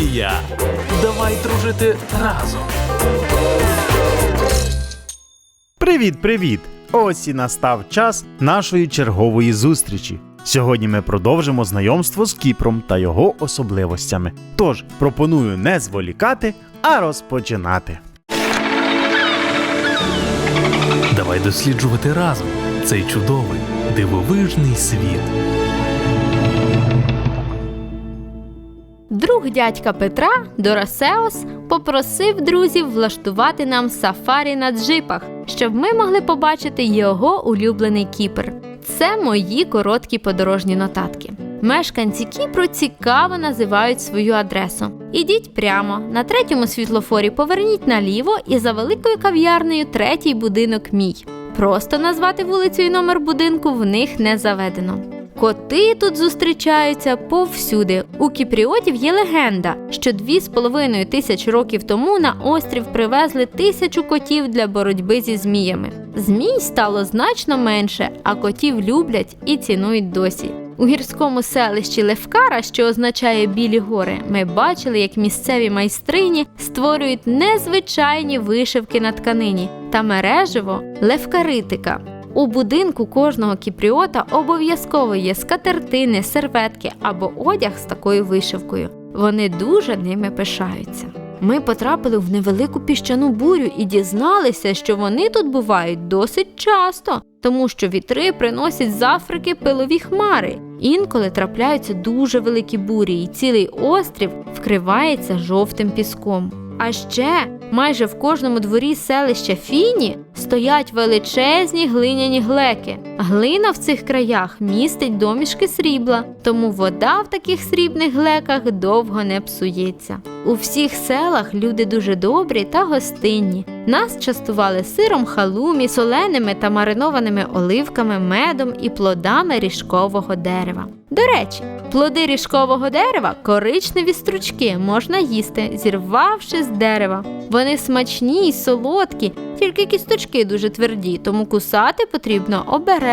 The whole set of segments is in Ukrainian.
Магія! Давай дружити разом! Привіт, привіт! Ось і настав час нашої чергової зустрічі. Сьогодні ми продовжимо знайомство з Кіпром та його особливостями. Тож пропоную не зволікати, а розпочинати. Давай досліджувати разом цей чудовий, дивовижний світ. Друг дядька Петра, Дорасеос, попросив друзів влаштувати нам сафарі на джипах, щоб ми могли побачити його улюблений Кіпр. Це мої короткі подорожні нотатки. Мешканці Кіпру цікаво називають свою адресу. Ідіть прямо, на третьому світлофорі поверніть наліво і за великою кав'ярнею третій будинок мій. Просто назвати вулицю і номер будинку в них не заведено. Коти тут зустрічаються повсюди. У кіпріотів є легенда, що дві з половиною тисяч років тому на острів привезли тисячу котів для боротьби зі зміями. Змій стало значно менше, а котів люблять і цінують досі. У гірському селищі Левкара, що означає білі гори, ми бачили, як місцеві майстрині створюють незвичайні вишивки на тканині та мережево левкаритика. У будинку кожного кіпріота обов'язково є скатертини, серветки або одяг з такою вишивкою. Вони дуже ними пишаються. Ми потрапили в невелику піщану бурю і дізналися, що вони тут бувають досить часто, тому що вітри приносять з Африки пилові хмари. Інколи трапляються дуже великі бурі, і цілий острів вкривається жовтим піском. А ще майже в кожному дворі селища Фіні стоять величезні глиняні глеки. Глина в цих краях містить домішки срібла, тому вода в таких срібних глеках довго не псується. У всіх селах люди дуже добрі та гостинні. Нас частували сиром халумі, соленими та маринованими оливками, медом і плодами ріжкового дерева. До речі, плоди ріжкового дерева коричневі стручки можна їсти, зірвавши з дерева. Вони смачні й солодкі, тільки кісточки дуже тверді, тому кусати потрібно обережно.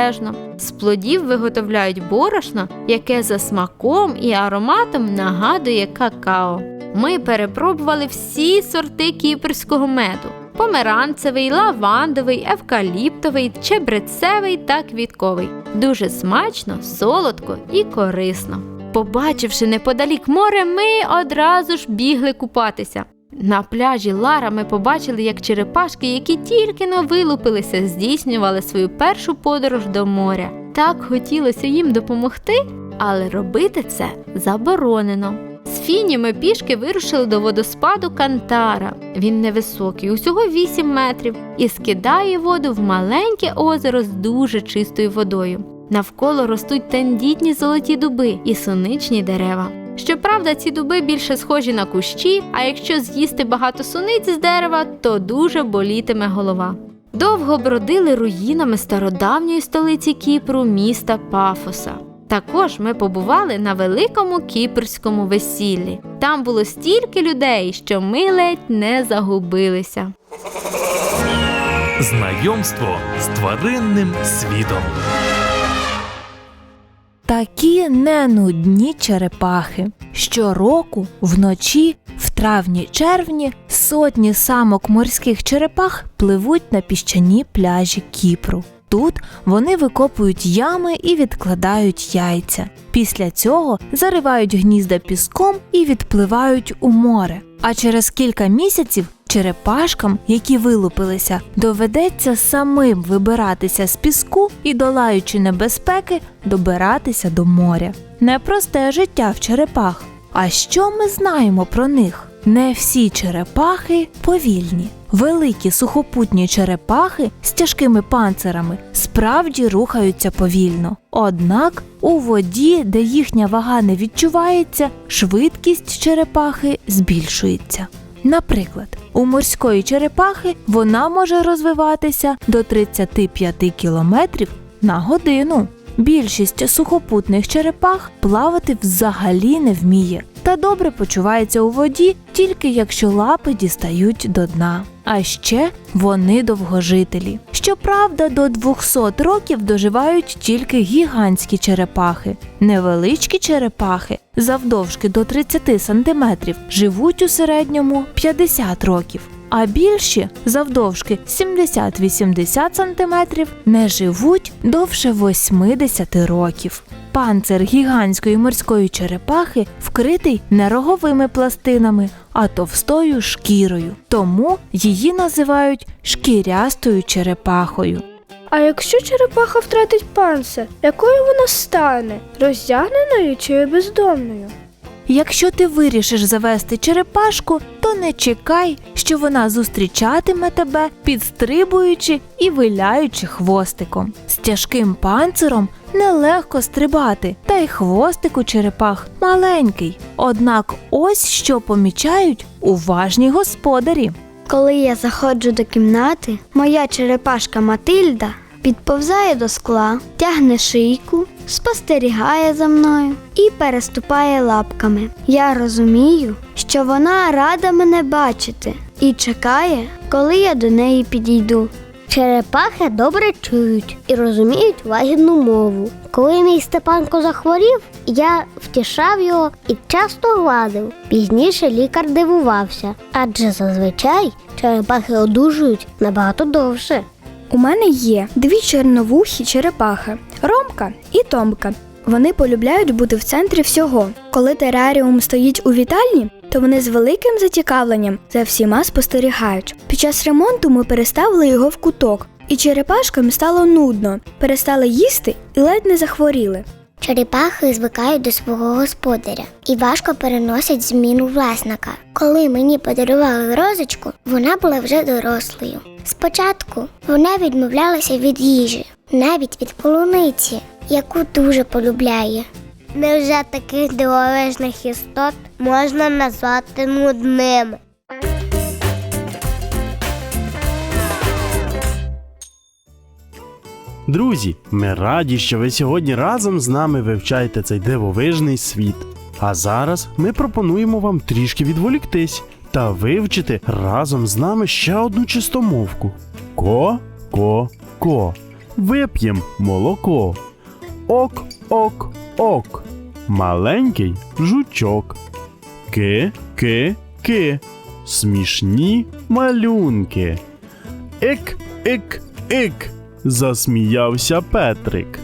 З плодів виготовляють борошно, яке за смаком і ароматом нагадує какао. Ми перепробували всі сорти кіпрського меду: померанцевий, лавандовий, евкаліптовий, чебрецевий та квітковий. Дуже смачно, солодко і корисно. Побачивши неподалік море, ми одразу ж бігли купатися. На пляжі Лара ми побачили, як черепашки, які тільки но вилупилися, здійснювали свою першу подорож до моря. Так хотілося їм допомогти, але робити це заборонено. З Фіні ми пішки вирушили до водоспаду Кантара. Він невисокий, усього 8 метрів, і скидає воду в маленьке озеро з дуже чистою водою. Навколо ростуть тендітні золоті дуби і суничні дерева. Щоправда, ці дуби більше схожі на кущі, а якщо з'їсти багато суниць з дерева, то дуже болітиме голова. Довго бродили руїнами стародавньої столиці Кіпру, міста Пафоса. Також ми побували на великому кіпрському весіллі. Там було стільки людей, що ми ледь не загубилися. Знайомство з тваринним світом. Такі ненудні черепахи. Щороку вночі, в травні-червні, сотні самок морських черепах пливуть на піщані пляжі Кіпру. Тут вони викопують ями і відкладають яйця. Після цього заривають гнізда піском і відпливають у море. А через кілька місяців черепашкам, які вилупилися, доведеться самим вибиратися з піску і, долаючи небезпеки, добиратися до моря. Непросте життя в черепах. А що ми знаємо про них? Не всі черепахи повільні. Великі сухопутні черепахи з тяжкими панцирами справді рухаються повільно. Однак у воді, де їхня вага не відчувається, швидкість черепахи збільшується. Наприклад, у морської черепахи вона може розвиватися до 35 км на годину. Більшість сухопутних черепах плавати взагалі не вміє та добре почувається у воді, тільки якщо лапи дістають до дна. А ще вони довгожителі. Щоправда, до 200 років доживають тільки гігантські черепахи. Невеличкі черепахи завдовжки до 30 сантиметрів живуть у середньому 50 років. А більші завдовжки 70-80 сантиметрів не живуть довше 80 років. Панцир гігантської морської черепахи вкритий не роговими пластинами, а товстою шкірою. Тому її називають шкірястою черепахою. А якщо черепаха втратить панцир, якою вона стане? Роздягненою чи бездомною? Якщо ти вирішиш завести черепашку, то не чекай, що вона зустрічатиме тебе, підстрибуючи і виляючи хвостиком. З тяжким панциром нелегко стрибати, та й хвостик у черепах маленький. Однак ось що помічають уважні господарі. Коли я заходжу до кімнати, моя черепашка Матильда підповзає до скла, тягне шийку, спостерігає за мною і переступає лапками. Я розумію, що вона рада мене бачити і чекає, коли я до неї підійду. Черепахи добре чують і розуміють лагідну мову. Коли мій Степанко захворів, я втішав його і часто гладив. Пізніше лікар дивувався, адже зазвичай черепахи одужують набагато довше. У мене є дві чорновухі черепахи Ромка і Томка. Вони полюбляють бути в центрі всього. Коли тераріум стоїть у вітальні, то вони з великим зацікавленням за всіма спостерігають. Під час ремонту ми переставили його в куток, і черепашкам стало нудно, перестали їсти і ледь не захворіли. Черепахи звикають до свого господаря і важко переносять зміну власника. Коли мені подарували розочку, вона була вже дорослою. Спочатку вона відмовлялася від їжі, навіть від полуниці, яку дуже полюбляє. Невже таких дивовижних істот можна назвати нудними? Друзі, ми раді, що ви сьогодні разом з нами вивчаєте цей дивовижний світ. А зараз ми пропонуємо вам трішки відволіктись та вивчити разом з нами ще одну чистомовку. Ко, ко, ко. Вип'єм молоко. Ок, ок, ок. Маленький жучок. Ки, ки, ки. Смішні малюнки. Ик, ик, ик. Засміявся Петрик.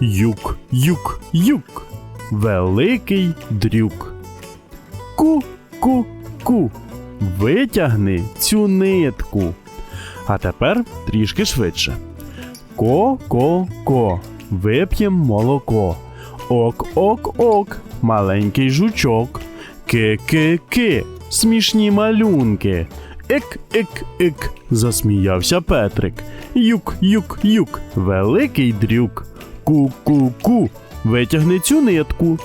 Юк, юк, юк. Великий дрюк. Ку, ку, ку. Витягни цю нитку. А тепер трішки швидше. Ко, ко, ко. Вип'єм молоко. Ок, ок, ок. Маленький жучок. Ки, ки, ки. Смішні малюнки. Ик, ик, ик. Засміявся Петрик. Юк, юк, юк. Великий дрюк. Ку-ку-ку. Витягни цю нитку.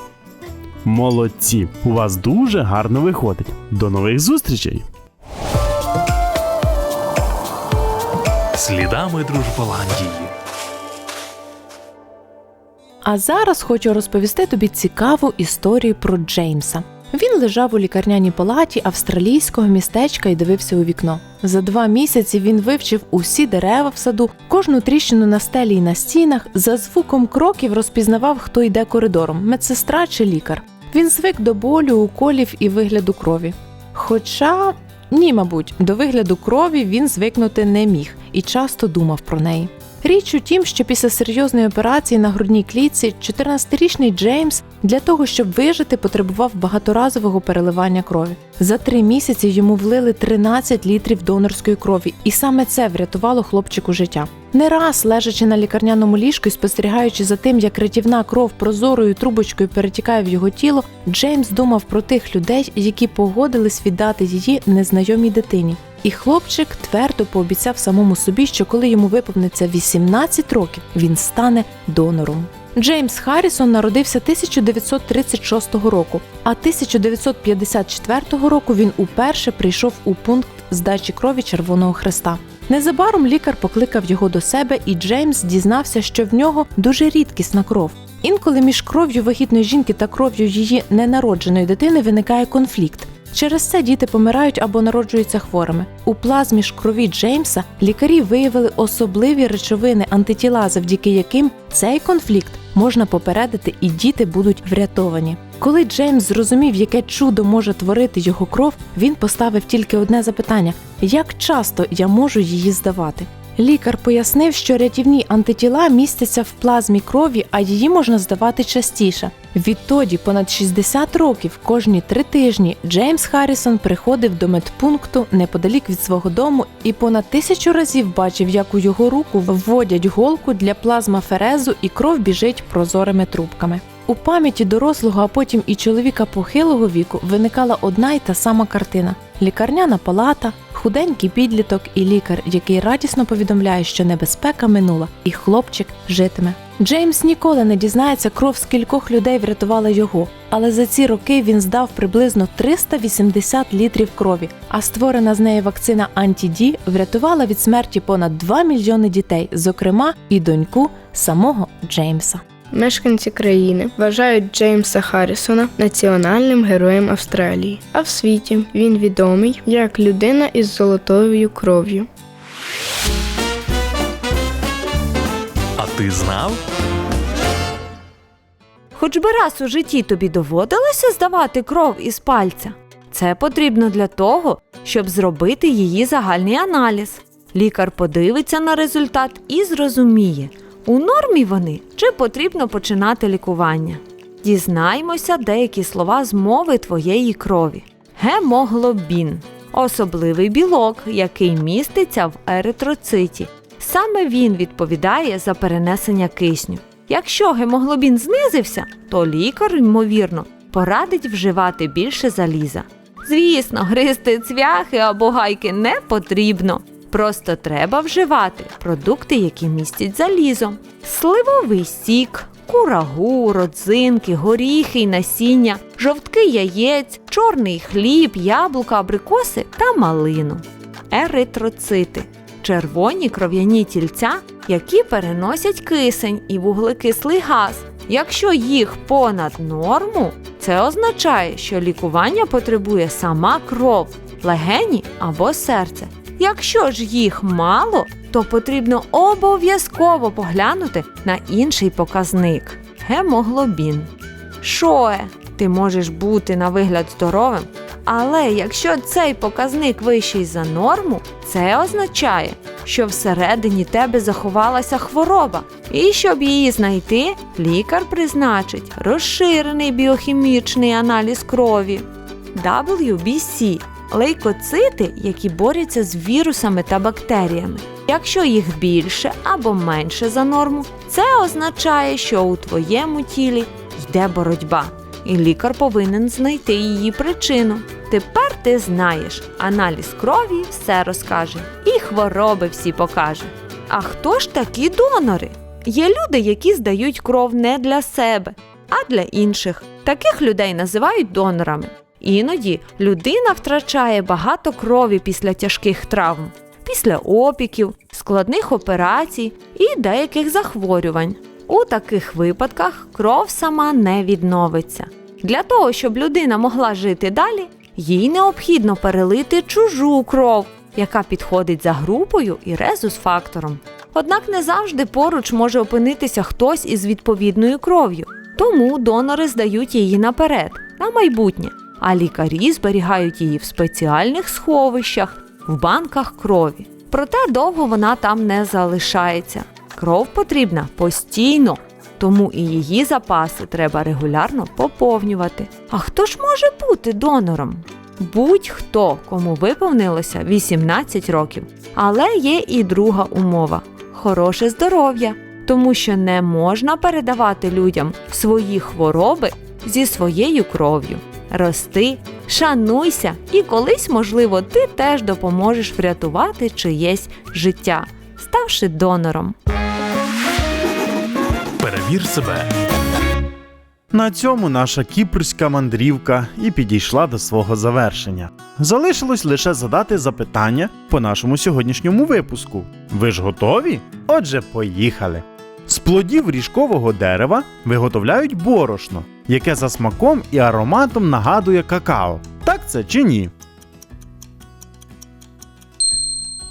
Молодці! У вас дуже гарно виходить. До нових зустрічей! Слідами Дружболандії. А зараз хочу розповісти тобі цікаву історію про Джеймса. Він лежав у лікарняній палаті австралійського містечка і дивився у вікно. За два місяці він вивчив усі дерева в саду, кожну тріщину на стелі і на стінах, за звуком кроків розпізнавав, хто йде коридором медсестра чи лікар. Він звик до болю, уколів і вигляду крові. Хоча ні, мабуть, до вигляду крові він звикнути не міг і часто думав про неї. Річ у тім, що після серйозної операції на грудній клітці 14-річний Джеймс для того, щоб вижити, потребував багаторазового переливання крові. За три місяці йому влили 13 літрів донорської крові, і саме це врятувало хлопчику життя. Не раз, лежачи на лікарняному ліжку і спостерігаючи за тим, як рятівна кров прозорою трубочкою перетікає в його тіло, Джеймс думав про тих людей, які погодились віддати її незнайомій дитині. І хлопчик твердо пообіцяв самому собі, що коли йому виповниться 18 років, він стане донором. Джеймс Харрісон народився 1936 року, а 1954 року він уперше прийшов у пункт здачі крові Червоного Хреста. Незабаром лікар покликав його до себе, і Джеймс дізнався, що в нього дуже рідкісна кров. Інколи між кров'ю вагітної жінки та кров'ю її ненародженої дитини виникає конфлікт. Через це діти помирають або народжуються хворими. У плазмі ж крові Джеймса лікарі виявили особливі речовини антитіла, завдяки яким цей конфлікт можна попередити і діти будуть врятовані. Коли Джеймс зрозумів, яке чудо може творити його кров, він поставив тільки одне запитання: як часто я можу її здавати? Лікар пояснив, що рятівні антитіла містяться в плазмі крові, а її можна здавати частіше. Відтоді, понад 60 років, кожні три тижні Джеймс Харрісон приходив до медпункту неподалік від свого дому і понад тисячу разів бачив, як у його руку вводять голку для плазмаферезу і кров біжить прозорими трубками. У пам'яті дорослого, а потім і чоловіка похилого віку виникала одна й та сама картина: лікарняна палата, худенький підліток і лікар, який радісно повідомляє, що небезпека минула, і хлопчик житиме. Джеймс ніколи не дізнається, кров скількох людей врятувала його, але за ці роки він здав приблизно 380 літрів крові, а створена з неї вакцина Анті-Ді врятувала від смерті понад 2 мільйони дітей, зокрема і доньку самого Джеймса. Мешканці країни вважають Джеймса Харрісона національним героєм Австралії, а в світі він відомий як людина із золотою кров'ю. А ти знав? Хоч би раз у житті тобі доводилося здавати кров із пальця. Це потрібно для того, щоб зробити її загальний аналіз. Лікар подивиться на результат і зрозуміє, у нормі вони чи потрібно починати лікування. Дізнаймося деякі слова з мови твоєї крові. Гемоглобін особливий білок, який міститься в еритроциті. Саме він відповідає за перенесення кисню. Якщо гемоглобін знизився, то лікар, ймовірно, порадить вживати більше заліза. Звісно, гризти цвяхи або гайки не потрібно. Просто треба вживати продукти, які містять залізо. Сливовий сік, курагу, родзинки, горіхи й насіння, жовтки яєць, чорний хліб, яблука, абрикоси та малину. Еритроцити червоні кров'яні тільця, які переносять кисень і вуглекислий газ. Якщо їх понад норму, це означає, що лікування потребує сама кров, легені або серце. Якщо ж їх мало, то потрібно обов'язково поглянути на інший показник гемоглобін. Шое, ти можеш бути на вигляд здоровим, але якщо цей показник вищий за норму, це означає, що всередині тебе заховалася хвороба, і щоб її знайти, лікар призначить розширений біохімічний аналіз крові. WBC лейкоцити, які борються з вірусами та бактеріями. Якщо їх більше або менше за норму, це означає, що у твоєму тілі йде боротьба, і лікар повинен знайти її причину. Тепер ти знаєш, аналіз крові все розкаже, і хвороби всі покаже. А хто ж такі донори? Є люди, які здають кров не для себе, а для інших. Таких людей називають донорами. Іноді людина втрачає багато крові після тяжких травм, після опіків, складних операцій і деяких захворювань. У таких випадках кров сама не відновиться. Для того, щоб людина могла жити далі, їй необхідно перелити чужу кров, яка підходить за групою і резус-фактором. Однак не завжди поруч може опинитися хтось із відповідною кров'ю, тому донори здають її наперед, на майбутнє, а лікарі зберігають її в спеціальних сховищах, в банках крові. Проте довго вона там не залишається. Кров потрібна постійно, тому і її запаси треба регулярно поповнювати. А хто ж може бути донором? Будь-хто, кому виповнилося 18 років. Але є і друга умова хороше здоров'я, тому що не можна передавати людям свої хвороби зі своєю кров'ю. Рости, шануйся, і колись, можливо, ти теж допоможеш врятувати чиєсь життя, ставши донором. Перевір себе. На цьому наша кіпрська мандрівка і підійшла до свого завершення. Залишилось лише задати запитання по нашому сьогоднішньому випуску. Ви ж готові? Отже, поїхали. З плодів ріжкового дерева виготовляють борошно, яке за смаком і ароматом нагадує какао. Так це чи ні?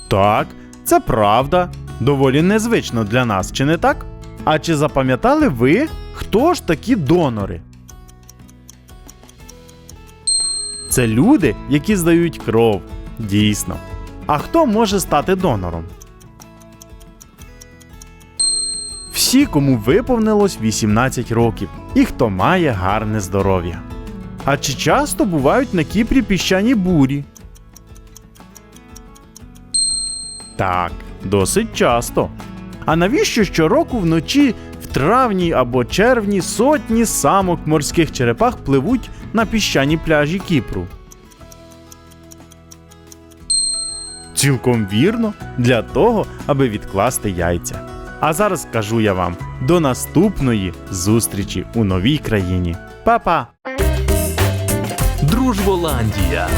Так, це правда. Доволі незвично для нас, чи не так? А чи запам'ятали ви, хто ж такі донори? Це люди, які здають кров. Дійсно. А хто може стати донором? Всі, кому виповнилось 18 років, і хто має гарне здоров'я. А чи часто бувають на Кіпрі піщані бурі? Так, досить часто. А навіщо щороку вночі в травні або червні сотні самок морських черепах пливуть на піщані пляжі Кіпру? Цілком вірно, для того, аби відкласти яйця. А зараз скажу я вам до наступної зустрічі у новій країні. Па-па! Дружболандія.